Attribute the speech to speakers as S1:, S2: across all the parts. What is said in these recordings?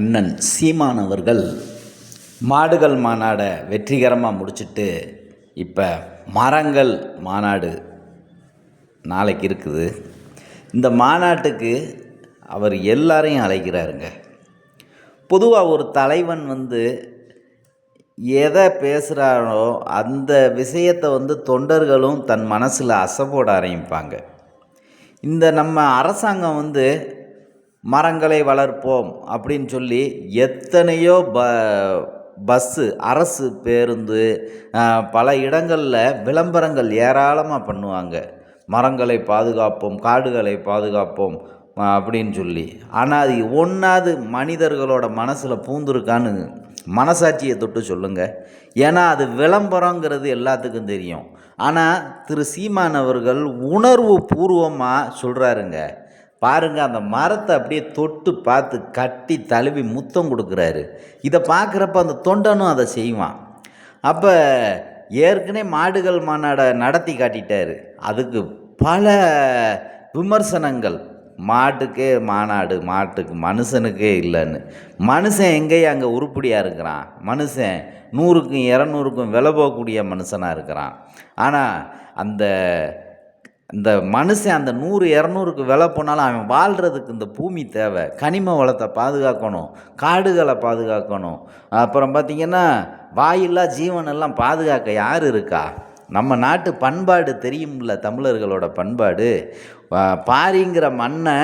S1: அண்ணன் சீமான் அவர்கள் மாடுகள் மாநாடை வெற்றிகரமாக முடிச்சிட்டு இப்போ மரங்கள் மாநாடு நாளைக்கு இருக்குது. இந்த மாநாட்டுக்கு அவர் எல்லாரையும் அழைக்கிறாருங்க. பொதுவாக ஒரு தலைவன் வந்து எதை பேசுகிறாரோ அந்த விஷயத்தை வந்து தொண்டர்களும் தன் மனசில் அசைப்போட ஆரம்பிப்பாங்க. இந்த நம்ம அரசாங்கம் வந்து மரங்களை வளர்ப்போம் அப்படின்னு சொல்லி எத்தனையோ ப பஸ்ஸு அரசு பேருந்து பல இடங்களில் விளம்பரங்கள் ஏராளமாக பண்ணுவாங்க. மரங்களை பாதுகாப்போம் காடுகளை பாதுகாப்போம் அப்படின்னு சொல்லி. ஆனால் அது ஒன்றாவது மனிதர்களோட மனசில் பூந்துருக்கான்னு மனசாட்சியை தொட்டு சொல்லுங்கள் ஏன்னா அது விளம்பரங்கிறது எல்லாத்துக்கும் தெரியும். ஆனால் திரு சீமான் அவர்கள் உணர்வு பூர்வமாக சொல்கிறாருங்க பாருங்க அந்த மரத்தை அப்படியே தொட்டு பார்த்து கட்டி தழுவி முத்தம் கொடுக்குறாரு. இதை பார்க்குறப்ப அந்த தொண்டனும் அதை செய்வான். அப்போ ஏற்கனவே மாடுகள் மாநாடை நடத்தி காட்டிட்டார். அதுக்கு பல விமர்சனங்கள். மாட்டுக்கே மாநாடு மாட்டுக்கு மனுஷனுக்கே இல்லைன்னு. மனுஷன் எங்கேயும் அங்கே உருப்படியாக இருக்கிறான். மனுஷன் நூறுக்கும் இரநூறுக்கும் விலை போகக்கூடிய மனுஷனாக இருக்கிறான். ஆனால் அந்த இந்த மனுஷன் அந்த நூறு இரநூறுக்கு விலை போனாலும் அவன் வாழ்கிறதுக்கு இந்த பூமி தேவை. கனிம வளத்தை பாதுகாக்கணும். காடுகளை பாதுகாக்கணும். அப்புறம் பார்த்திங்கன்னா வாயில்லா ஜீவனெல்லாம் பாதுகாக்க யார் இருக்கா? நம்ம நாட்டு பண்பாடு தெரியும்ல தமிழர்களோட பண்பாடு. பாரிங்கிற மண்ணை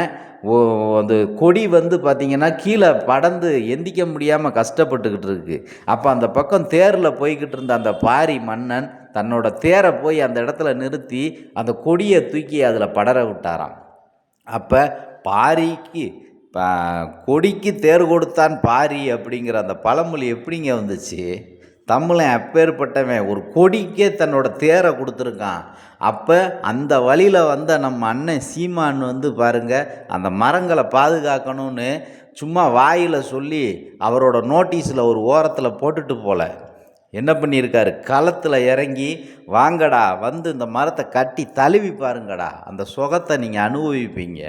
S1: அந்த கொடி வந்து பார்த்திங்கன்னா கீழே படந்து எந்திக்க முடியாமல் கஷ்டப்பட்டுக்கிட்டு இருக்கு. அப்போ அந்த பக்கம் தேரில் போய்கிட்டு இருந்த அந்த பாரி மன்னன் தன்னோட தேரை போய் அந்த இடத்துல நிறுத்தி அந்த கொடியை தூக்கி அதில் படர விட்டாராம். அப்போ பாரிக்கு ப- கொடிக்கு தேர் கொடுத்தான் பாரி அப்படிங்கிற அந்த பழமொழி எப்படிங்க வந்துச்சு? தமிழன் அப்பேற்பட்டவன் ஒரு கொடிக்கே தன்னோட தேரை கொடுத்துருக்கான். அப்போ அந்த வழியில் வந்த நம்ம அண்ணன் சீமான் வந்து பாருங்கள் அந்த மரங்களை பாதுகாக்கணும்னு சும்மா வாயில் சொல்லி அவரோட நோட்டீஸில் ஒரு ஓரத்தில் போட்டுட்டு போல. என்ன பண்ணியிருக்காரு? களத்தில் இறங்கி வாங்கடா வந்து இந்த மரத்தை கட்டி தழுவி பாருங்கடா. அந்த சுகத்தை நீங்கள் அனுபவிப்பீங்க.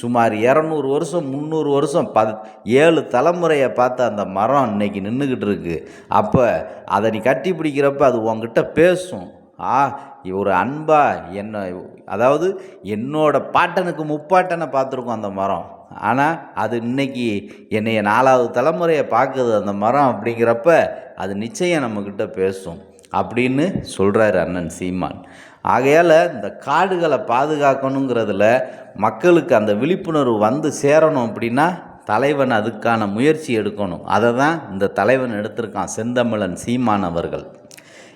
S1: சுமார் இரநூறு வருஷம் முந்நூறு வருஷம் பத் ஏழு தலைமுறையை பார்த்து அந்த மரம் இன்னைக்கு நின்றுக்கிட்டு இருக்கு. அப்போ அதை நீ கட்டி பிடிக்கிறப்ப அது உங்ககிட்ட பேசும். ஆ ஒரு அன்பா என்ன அதாவது என்னோட பாட்டனுக்கு முப்பாட்டனை பார்த்துருக்கோம் அந்த மரம். ஆனால் அது இன்னைக்கு என்னைய நாலாவது தலைமுறையை பார்க்குது அந்த மரம் அப்படிங்கிறப்ப அது நிச்சயம் நம்மக்கிட்ட பேசும் அப்படின்னு சொல்கிறாரு அண்ணன் சீமான். ஆகையால் இந்த காடுகளை பாதுகாக்கணுங்கிறதுல மக்களுக்கு அந்த விழிப்புணர்வு வந்து சேரணும் அப்படின்னா தலைவன் அதுக்கான முயற்சி எடுக்கணும். அதை தான் இந்த தலைவன் எடுத்திருக்கான் செந்தமிழன் சீமான் அவர்கள்.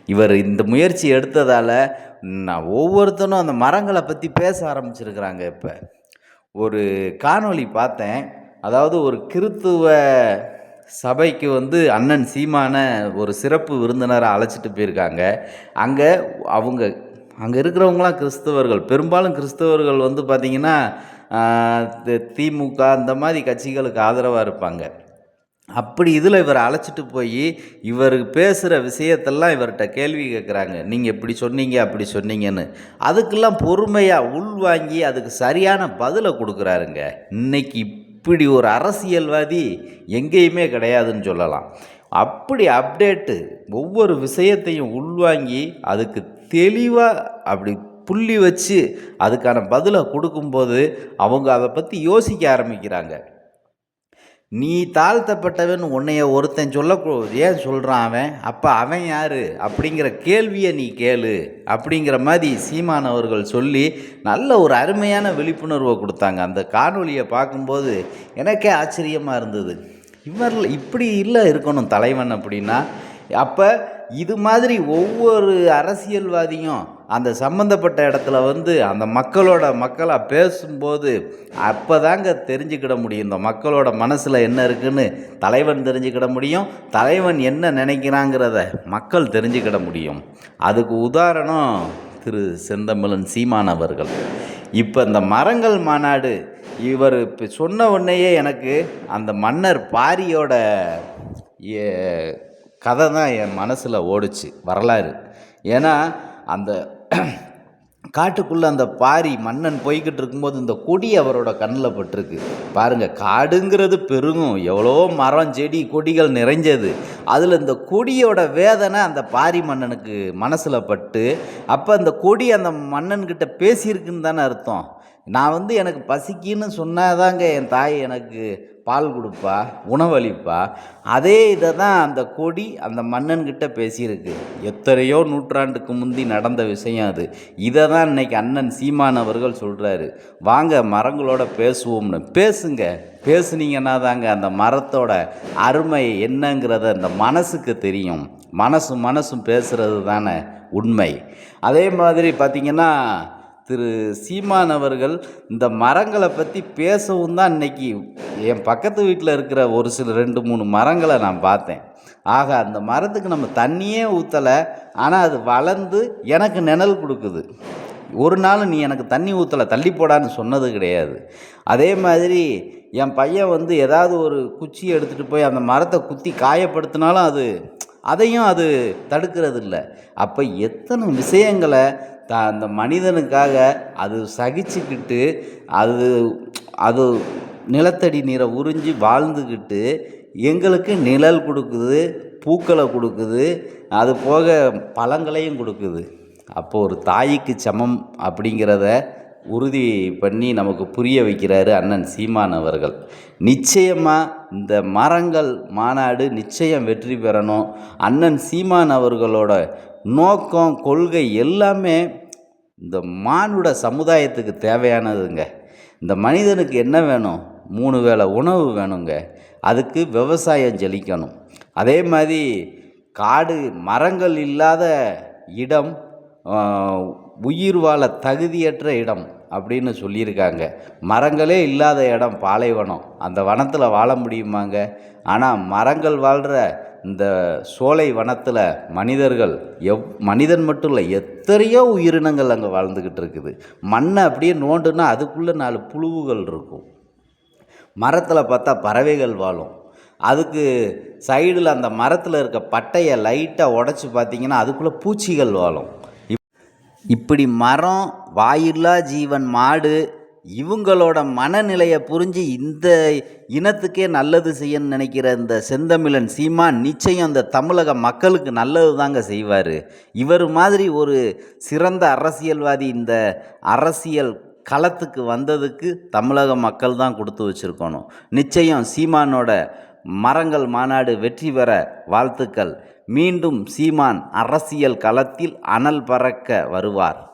S1: இவர் இந்த முயற்சி எடுத்ததால் நான் ஒவ்வொருத்தனும் அந்த மரங்களை பற்றி பேச ஆரம்பிச்சிருக்கிறாங்க இப்போ. ஒரு காணொளி பார்த்தேன். அதாவது ஒரு கிறித்துவ சபைக்கு வந்து அண்ணன் சீமான ஒரு சிறப்பு விருந்தினரை அழைச்சிட்டு போயிருக்காங்க. அங்கே அவங்க அங்கே இருக்கிறவங்களாம் கிறிஸ்தவர்கள். பெரும்பாலும் கிறிஸ்தவர்கள் வந்து பார்த்திங்கன்னா திமுக அந்த மாதிரி கட்சிகளுக்கு ஆதரவாக இருப்பாங்க. அப்படி இதில் இவர் அழைச்சிட்டு போய் இவர் பேசுகிற விஷயத்தெல்லாம் இவர்கிட்ட கேள்வி கேட்குறாங்க நீங்கள் இப்படி சொன்னீங்க அப்படி சொன்னீங்கன்னு. அதுக்கெல்லாம் பொறுமையாக உள்வாங்கி அதுக்கு சரியான பதிலை கொடுக்குறாருங்க. இன்னைக்கு இப்படி ஒரு அரசியல்வாதி எங்கேயுமே கிடையாதுன்னு சொல்லலாம். அப்படி அப்டேட்டு ஒவ்வொரு விஷயத்தையும் உள்வாங்கி அதுக்கு தெளிவாக அப்படி புள்ளி வச்சு அதுக்கான பதிலை கொடுக்கும்போது அவங்க அதை பற்றி யோசிக்க ஆரம்பிக்கிறாங்க. நீ தாழ்த்தப்பட்டவன் உன்னைய ஒருத்தன் சொல்ல ஏன் சொல்கிறான் அவன்? அப்போ அவன் யார்? அப்படிங்கிற கேள்வியை நீ கேளு. அப்படிங்கிற மாதிரி சீமான் அவர்கள் சொல்லி நல்ல ஒரு அருமையான விழிப்புணர்வை கொடுத்தாங்க. அந்த காணொளியை பார்க்கும்போது எனக்கே ஆச்சரியமாக இருந்தது. இவர் இப்படி இல்லை இருக்கணும் தலைவன் அப்படின்னா அப்போ இது மாதிரி ஒவ்வொரு அரசியல்வாதியும் அந்த சம்மந்தப்பட்ட இடத்துல வந்து அந்த மக்களோட மக்களாக பேசும்போது அப்போ தாங்க தெரிஞ்சுக்கிட முடியும். இந்த மக்களோட மனசில் என்ன இருக்குன்னு தலைவன் தெரிஞ்சுக்கிட முடியும். தலைவன் என்ன நினைக்கிறாங்கிறத மக்கள் தெரிஞ்சுக்கிட முடியும். அதுக்கு உதாரணம் திரு செந்தமிழன் சீமான் அவர்கள். இப்போ இந்த மரங்கள் மாநாடு இவர் இப்போ சொன்ன உடனேயே எனக்கு அந்த மன்னர் பாரியோட ஏ- கதை தான் என் மனசில் ஓடுச்சு வரலாறு. ஏன்னா அந்த காட்டுக்குள்ளே அந்த பாரி மன்னன் போய்கிட்டு இருக்கும்போது இந்த கொடி அவரோட கண்ணில் பட்டிருக்கு. பாருங்கள் காடுங்கிறது பெருகும். எவ்வளோ மரம் செடி கொடிகள் நிறைஞ்சது. அதில் இந்த கொடியோட வேதனை அந்த பாரி மன்னனுக்கு மனசில் பட்டு அப்போ அந்த கொடி அந்த மன்னன்கிட்ட பேசியிருக்குன்னு தானே அர்த்தம். நான் வந்து எனக்கு பசிக்குன்னு சொன்னாதாங்க என் தாய் எனக்கு பால் கொடுப்பா உணவளிப்பா அதே இதை தான் அந்த கொடி அந்த மன்னன்கிட்ட பேசியிருக்கு. எத்தனையோ நூற்றாண்டுக்கு முந்தி நடந்த விஷயம் அது. இதை தான் இன்னைக்கு அண்ணன் சீமான் அவர்கள் சொல்கிறாரு வாங்க மரங்களோட பேசுவோம்னு. பேசுங்க. பேசுனீங்கன்னா தாங்க அந்த மரத்தோட அருமை என்னங்கிறத அந்த மனசுக்கு தெரியும். மனசும் மனசும் பேசுகிறது தானே உண்மை. அதே மாதிரி பார்த்திங்கன்னா திரு சீமான் அவர்கள் இந்த மரங்களை பற்றி பேசவும் தான் இன்றைக்கி என் பக்கத்து வீட்டில் இருக்கிற ஒரு சில ரெண்டு மூணு மரங்களை நான் பார்த்தேன். ஆக அந்த மரத்துக்கு நம்ம தண்ணியே ஊற்றலை ஆனால் அது வளர்ந்து எனக்கு நிழல் கொடுக்குது. ஒரு நாள் நீ எனக்கு தண்ணி ஊற்றலை தள்ளி போடான்னு சொன்னது கிடையாது. அதே மாதிரி என் பையன் வந்து ஏதாவது ஒரு குச்சியை எடுத்துகிட்டு போய் அந்த மரத்தை குத்தி காயப்படுத்தினாலும் அது அதையும் அது தடுக்கிறது இல்லை அப்போ எத்தனை விஷயங்களை த அந்த மனிதனுக்காக அது சகிச்சுக்கிட்டு அது அது நிலத்தடி நீரை உறிஞ்சி வாழ்ந்துக்கிட்டு எங்களுக்கு நிழல் கொடுக்குது பூக்களை கொடுக்குது அது போக பழங்களையும் கொடுக்குது. அப்போ ஒரு தாய்க்கு சமம் அப்படிங்கிறத உறுதி பண்ணி நமக்கு புரிய வைக்கிறாரு அண்ணன் சீமான் அவர்கள். நிச்சயமாக இந்த மரங்கள் மாநாடு நிச்சயம் வெற்றி பெறணும். அண்ணன் சீமான் அவர்களோட நோக்கம் கொள்கை எல்லாமே இந்த மானுட சமுதாயத்துக்கு தேவையானதுங்க. இந்த மனிதனுக்கு என்ன வேணும்? மூணு வேளை உணவு வேணுங்க. அதுக்கு விவசாயம் செழிக்கணும் அதே மாதிரி காடு மரங்கள் இல்லாத இடம் உயிர் வாழ தகுதியற்ற இடம். அப்படின்னு சொல்லியிருக்காங்க. மரங்களே இல்லாத இடம் பாலைவனம். அந்த வனத்தில் வாழ முடியுமாங்க? ஆனால் மரங்கள் வாழ்கிற இந்த சோலை வனத்தில் மனிதர்கள் எவ் மனிதன் மட்டும் இல்லை எத்தனையோ உயிரினங்கள் அங்கே வாழ்ந்துக்கிட்டு இருக்குது. மண்ணை அப்படியே நோண்டுனா அதுக்குள்ளே நாலு புழுவுகள் இருக்கும். மரத்தில் பார்த்தா பறவைகள் வாழும். அதுக்கு சைடில் அந்த மரத்தில் இருக்க பட்டையை லைட்டாக உடச்சி பார்த்தீங்கன்னா அதுக்குள்ளே பூச்சிகள் வாழும். இப்படி மரம் வாயில்லா ஜீவன் மாடு இவங்களோட மனநிலையை புரிஞ்சு இந்த இனத்துக்கே நல்லது செய்யணும்னு நினைக்கிற இந்த செந்தமிழன் சீமான் நிச்சயம் இந்த தமிழக மக்களுக்கு நல்லது தாங்க செய்வார். இவர் மாதிரி ஒரு சிறந்த அரசியல்வாதி இந்த அரசியல் களத்துக்கு வந்ததுக்கு தமிழக மக்கள் தான் கொடுத்து வச்சுருக்கணும். நிச்சயம் சீமானோட மரங்கள் மாநாடு வெற்றி பெற வாழ்த்துக்கள். மீண்டும் சீமான் அரசியல் களத்தில் அனல் பறக்க வருவார்.